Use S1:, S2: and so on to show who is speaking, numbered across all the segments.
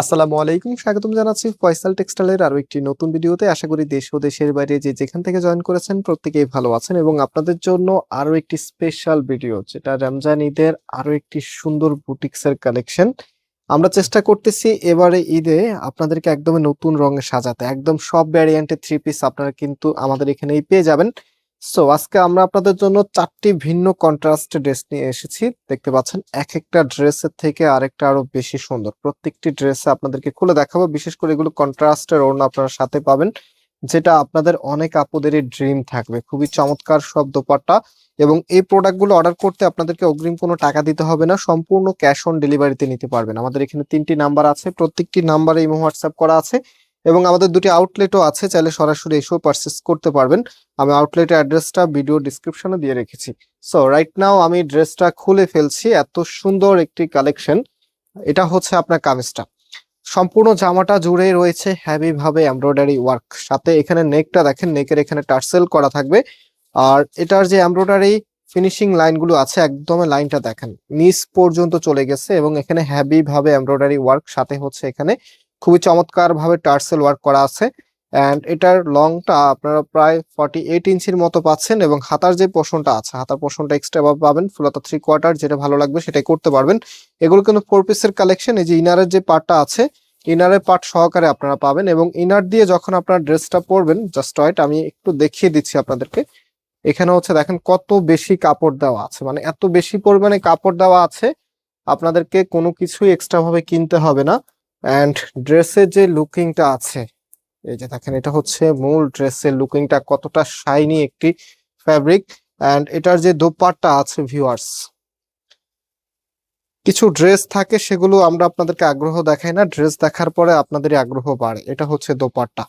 S1: আসসালামু আলাইকুম, স্বাগতম জানাচ্ছি ফয়সাল টেক্সটাইলের আরও একটি নতুন ভিডিওতে। আশা করি দেশ ও দেশের বাইরে যে যেখান থেকে জয়েন করেছেন প্রত্যেকেই ভালো আছেন এবং আপনাদের জন্য আরও একটি স্পেশাল ভিডিও, যেটা রমজান ঈদের আরও একটি সুন্দর বুটিক্সের কালেকশন। আমরা চেষ্টা করতেছি এবারে ঈদে আপনাদেরকে একদম নতুন রঙে সাজাতে। একদম সব ভ্যারিয়েন্টের থ্রি পিস আপনারা কিন্তু আমাদের এখানেই পেয়ে যাবেন। সো আজকে আমরা আপনাদের জন্য চারটি ভিন্ন কন্ট্রাস্ট ড্রেস নিয়ে এসেছি। দেখতে পাচ্ছেন এক একটা ড্রেসের থেকে আরেকটা আরও বেশি সুন্দর। প্রত্যেকটি ড্রেসে আপনাদেরকে খুলে দেখাবো। বিশেষ করে এগুলো কন্ট্রাস্টের ওড়না আপনারা সাথে পাবেন, যেটা আপনাদের অনেক আপুদেরই ড্রিম থাকবে। খুবই চমৎকার সব দোপাট্টা এবং এই প্রোডাক্টগুলো অর্ডার করতে আপনাদেরকে অগ্রিম কোনো টাকা দিতে হবে না। সম্পূর্ণ ক্যাশ অন ডেলিভারিতে নিতে পারবেন। আমাদের এখানে তিনটি নাম্বার আছে। প্রত্যেকটি নাম্বারে ইমো হোয়াটসঅ্যাপ করা আছে। এবং আমাদের দুটি আউটলেটও আছে, চাইলে সরাসরি এসেও পারচেস করতে পারবেন। আমি আউটলেটের অ্যাড্রেসটা ভিডিও ডিসক্রিপশনে দিয়ে রেখেছি। সো রাইট নাও আমি ড্রেসটা খুলে ফেলছি, এত সুন্দর একটি কালেকশন এটা হচ্ছে আপনার কামিজটা। সম্পূর্ণ জামাটা জুড়ে রয়েছে হ্যাভি ভাবে এমব্রয়ডারি ওয়ার্ক সাথে এখানে নেকটা দেখেন নেকের এখানে টার্সেল করা থাকবে। আর এটার যে এমব্রয়ডারি ফিনিশিং লাইনগুলো আছে একদম লাইনটা দেখেন, নিচ পর্যন্ত চলে গেছে এবং এখানে হ্যাভি ভাবে এমব্রয়ডারি ওয়ার্ক সাথে হচ্ছে এখানে খুবই চমৎকার ভাবে টার্সেল ওয়ার্ক করা আছে। অ্যান্ড এটার লংটা আপনারা প্রায় ফর্টি এইট ইঞ্চির মতো পাচ্ছেন এবং হাতার যে পোষণটা আছে, হাতার পোষণটা এক্সট্রা পাবেন, ফুলতা থ্রি কোয়ার্টার যেটা ভালো লাগবে সেটাই করতে পারবেন। এগুলো কিন্তু ফোর পিসের কালেকশন এই যে ইনারের যে পার্টটা আছে ইনারের পার্ট সহকারে আপনারা পাবেন এবং ইনার দিয়ে যখন আপনার ড্রেসটা পরবেন জাস্ট ওয়াইট আমি একটু দেখিয়ে দিচ্ছি আপনাদেরকে। এখানে হচ্ছে দেখেন কত বেশি কাপড় দেওয়া আছে মানে এত বেশি পরিমাণে কাপড় দেওয়া আছে, আপনাদেরকে কোনো কিছুই এক্সট্রা ভাবে কিনতে হবে না। অ্যান্ড ড্রেসের যে লুকিংটা আছে, এই যে দেখেন, এটা হচ্ছে মূল ড্রেসের লুকিংটা কতটা শাইনি একটি ফ্যাব্রিক অ্যান্ড এটার যে দোপাট্টা আছে ভিউয়ার্স কিছু ড্রেস থাকে সেগুলো আমরা আপনাদেরকে আগ্রহ দেখাই না। ড্রেস দেখার পরে আপনাদেরই আগ্রহ বাড়ে, এটা হচ্ছে দোপাট্টা।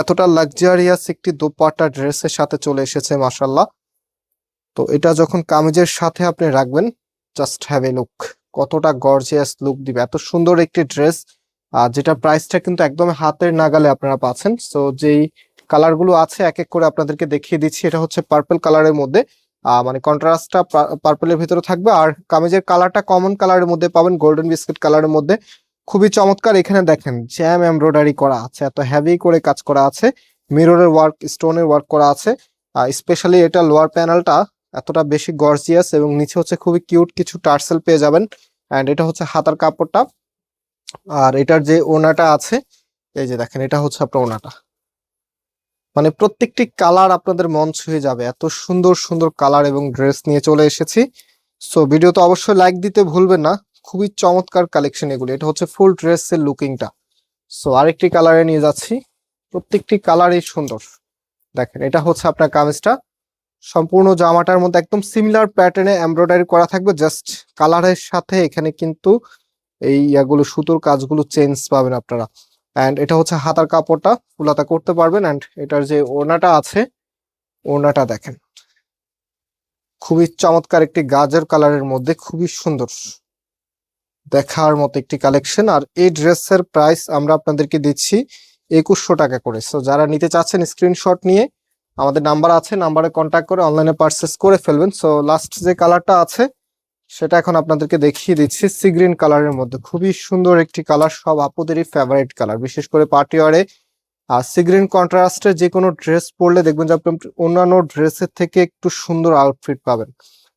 S1: এতটা লাক্সারিয়াস একটি দোপাট্টা ড্রেসের সাথে চলে এসেছে মাসাল্লাহ তো এটা যখন কামিজের সাথে আপনি রাখবেন জাস্ট হ্যাভ এ লুক কতটা গর্জিয়াস লুক দিবে। এত সুন্দর একটি ড্রেস আর যেটা প্রাইসটা কিন্তু একদম হাতের নাগালে আপনারা পাচ্ছেন। সো যেই কালারগুলো আছে এক এক করে আপনাদেরকে দেখিয়ে দিচ্ছি। এটা হচ্ছে পার্পল কালারের মধ্যে। মানে কন্ট্রাস্টটা পার্পলের ভিতরে থাকবে। আর কামিজের কালারটা কমন কালারের মধ্যে পাবেন গোল্ডেন বিস্কিট কালারের মধ্যে। খুবই চমৎকার এখানে দেখেন জ্যাম এমব্রয়ডারি করা আছে। এত হেভি করে কাজ করা আছে। মিররের ওয়ার্ক স্টোনের ওয়ার্ক করা আছে। স্পেশালি এটা লোয়ার প্যানেলটা এতটা বেশি গর্জিয়াস এবং নিচে হচ্ছে খুবই কিউট কিছু টার্সেল পেয়ে যাবেন। অ্যান্ড এটা হচ্ছে হাতার কাপড়টা। আর এটার যে ওনাটা আছে, এই যে দেখেন, এটা হচ্ছে আপনার ওনাটা। মানে প্রত্যেকটি কালার আপনাদের মন ছুঁয়ে যাবে। এত সুন্দর সুন্দর কালার এবং ড্রেস নিয়ে চলে এসেছি। সো ভিডিও তো অবশ্যই লাইক দিতে ভুলবেন না। খুবই চমৎকার কালেকশন এগুলো। এটা হচ্ছে ফুল ড্রেসের লুকিংটা সো আরেকটি কালারে নিয়ে যাচ্ছি। প্রত্যেকটি কালারই সুন্দর। দেখেন, এটা হচ্ছে আপনার কামিজটা। সম্পূর্ণ জামাটার মধ্যে একদম সিমিলার প্যাটার্নে এমব্রয়ডারি করা থাকবে জাস্ট কালারের সাথে এখানে কিন্তু এই ইয়াগুলো, সুতোর কাজগুলো চেঞ্জ পাবেন আপনারা। অ্যান্ড এটা হচ্ছে হাতার কাপড়টা, ফুলাতা করতে পারবেন। অ্যান্ড এটার যে ওড়নাটা আছে, ওড়নাটা দেখেন। খুবই চমৎকার একটি গাজর কালারের মধ্যে, খুবই সুন্দর দেখার মতো একটি কালেকশন আর এই ড্রেসের প্রাইস আমরা আপনাদেরকে দিচ্ছি একুশশো টাকা করে। সো যারা নিতে চাচ্ছেন স্ক্রিনশট নিয়ে আমাদের নাম্বার আছে, নাম্বারে কন্ট্যাক্ট করে অনলাইনে পারচেস করে ফেলবেন। সো লাস্ট যে কালারটা আছে, সেটা এখন আপনাদেরকে দেখিয়ে দিচ্ছি সি গ্রিন কালারের মধ্যে। খুবই সুন্দর একটি কালার সব আপুদেরই ফেভারিট কালার বিশেষ করে পার্টি ওয়ারে আর সি গ্রিন কন্ট্রাস্টের যে কোনো ড্রেস পরলে দেখবেন যে আপনি অন্যান্য ড্রেসের থেকে একটু সুন্দর আউটফিট পাবেন।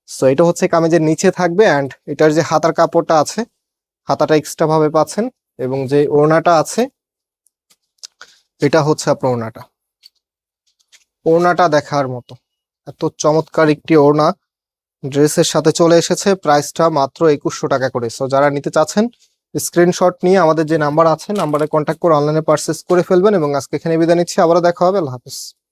S1: সো এটা হচ্ছে কামিজের নিচে থাকবে অ্যান্ড এটার যে হাতার কাপড়টা আছে, হাতাটা এক্সট্রা ভাবে পাচ্ছেন এবং যে ওড়নাটা আছে, এটা হচ্ছে আপনার ওড়নাটা। ওড়নাটা দেখার মতো। এত চমৎকার একটি ওড়না। ড্রেসের সাথে চলে এসেছে। প্রাইসটা মাত্র একুশশো টাকা করে। সো যারা নিতে চাচ্ছেন স্ক্রিনশট নিয়ে আমাদের যে নাম্বার আছে নাম্বারে কন্ট্যাক্ট করে অনলাইনে পারচেস করে ফেলবেন। এবং আজকে এখানে বিদায় নিচ্ছি। আবারও দেখা হবে। আল্লাহ হাফিজ।